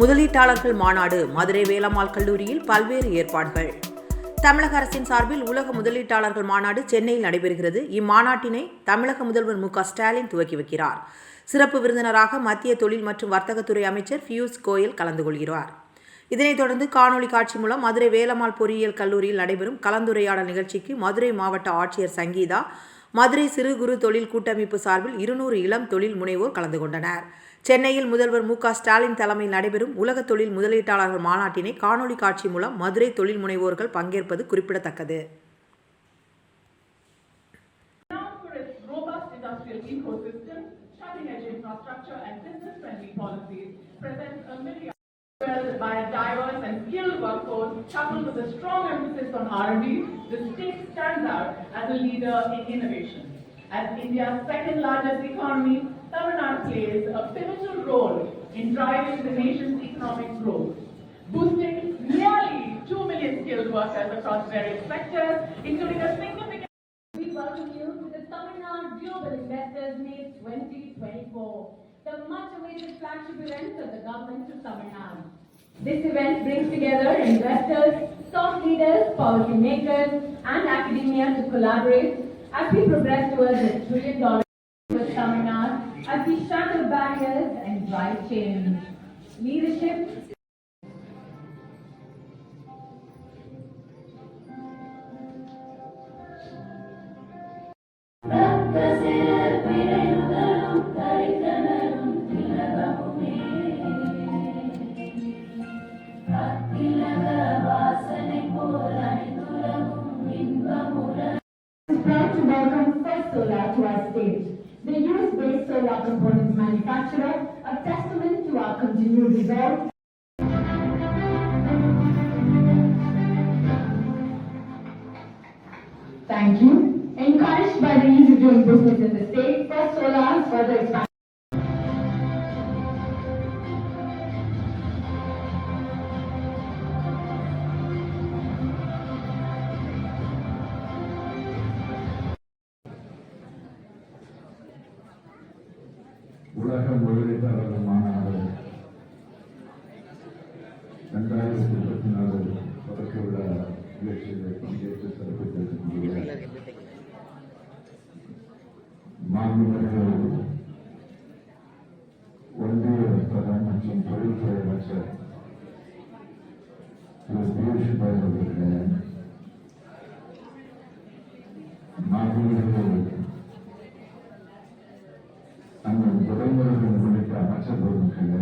முதலீட்டாளர்கள் மாநாடு மதுரை வேலம்மாள் கல்லூரியில் பல்வேறு ஏற்பாடுகள். தமிழக அரசின் சார்பில் உலக முதலீட்டாளர்கள் மாநாடு சென்னையில் நடைபெறுகிறது. இம்மாநாட்டினை தமிழக முதல்வர் மு க ஸ்டாலின் துவக்கி வைக்கிறார். சிறப்பு விருந்தினராக மத்திய தொழில் மற்றும் வர்த்தகத்துறை அமைச்சர் பியூஷ் கோயல் கலந்து கொள்கிறார். இதனைத் தொடர்ந்து காணொலி காட்சி மூலம் மதுரை வேலம்மாள் பொறியியல் கல்லூரியில் நடைபெறும் கலந்துரையாடல் நிகழ்ச்சிக்கு மதுரை மாவட்ட ஆட்சியர் சங்கீதா மதுரை சிறு குறு தொழில் கூட்டமைப்பு சார்பில் இருநூறு இளம் தொழில் முனைவோர் கலந்து கொண்டனர். சென்னையில் முதல்வர் மு ஸ்டாலின் தலைமையில் நடைபெறும் உலக தொழில் முதலீட்டாளர்கள் மாநாட்டினை காணொலி காட்சி மூலம் மதுரை தொழில் முனைவோர்கள் பங்கேற்பது குறிப்பிடத்தக்கது by a diverse and skilled workforce coupled with a strong emphasis on R&D, the state stands out as a leader in innovation. As India's second largest economy, Tamil Nadu plays a pivotal role in driving the nation's economic growth, boosting nearly 2 million skilled workers across various sectors, including a significant We welcome you to the Tamil Nadu Global Investors Meet 2024, the much-awaited flagship event of the government of Tamil Nadu. This event brings together investors, thought leaders, policymakers, and academia to collaborate as we progress towards a trillion-dollar with Tamil Nadu, as we shatter barriers and drive change. Leadership solar components manufacturer, a testament to our continued resolve Thank you. Encouraged by the ease of doing business in the state, First Solar further expanded. உலக முதலீட்டாளர்கள் மாநாடு இரண்டாயிரத்தி இருபத்தி நாலு தொடக்க விழா நிகழ்ச்சிகளை பங்கேற்று சிறப்பித்திருக்கக்கூடிய மாண்புமிகு ஒன்றிய பிரதமர் மற்றும் தொழில்துறை அமைச்சர் திரு பியூஷ் கோயல் அவர்களே மாண்புமிகு அந்த உள்ளிட்ட அமைச்சர் பெருமக்களே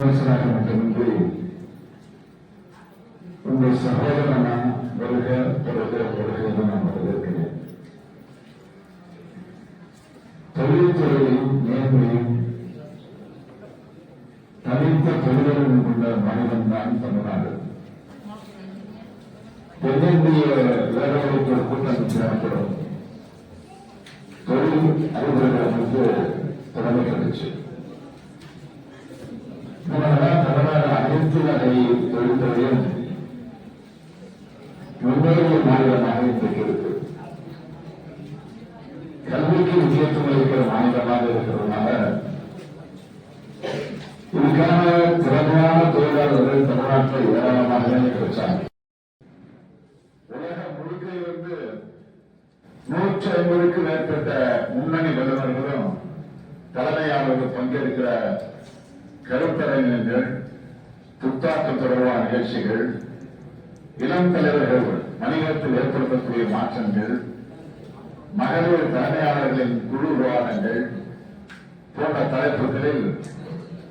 அமைச்சராக மட்டுமின்றி உங்கள் சகோதரனா வருக வருக வருக என்று நான் வரவேற்கிறேன் தொழில்துறையும் நேர்மையும் தனித்த தொழிலும் கொண்ட மாநிலம்தான் தமிழ்நாடு. தென்னிந்திய வேலைவாய்ப்பு கூட்டமைச்சு எனப்படும் தொழில் அலுவலர்களுக்கு திறமை கிடைச்சு இதனால்தான் தமிழ்நாடு அனைத்து வகை தொழில்துறையும் முன்னேறிய மாநிலமாக இன்றைக்கு இருக்கு கல்விக்கு முக்கியத்துவம் இருக்கிற மாநிலமாக இருக்கிறதுனால இதுக்கான திறமையான தொழிலாளர்கள் தமிழ்நாட்டில் ஏராளமாக கிடைச்சாங்க உலகம் முழுக்க இருந்து நூற்றி ஐம்பதுக்கு மேற்பட்ட முன்னணி வல்லுநர்களும் தலைமையாளர்கள் பங்கேற்கிற கருத்தரங்கினங்கள் புத்தாக்கம் தொடர்பான நிகழ்ச்சிகள் இளம் தலைவர்கள் வணிகத்தில் ஏற்படுத்தக்கூடிய மாற்றங்கள் மகளிர் தலைமையாளர்களின் குழு விவாதங்கள் போன்ற தலைப்புகளில்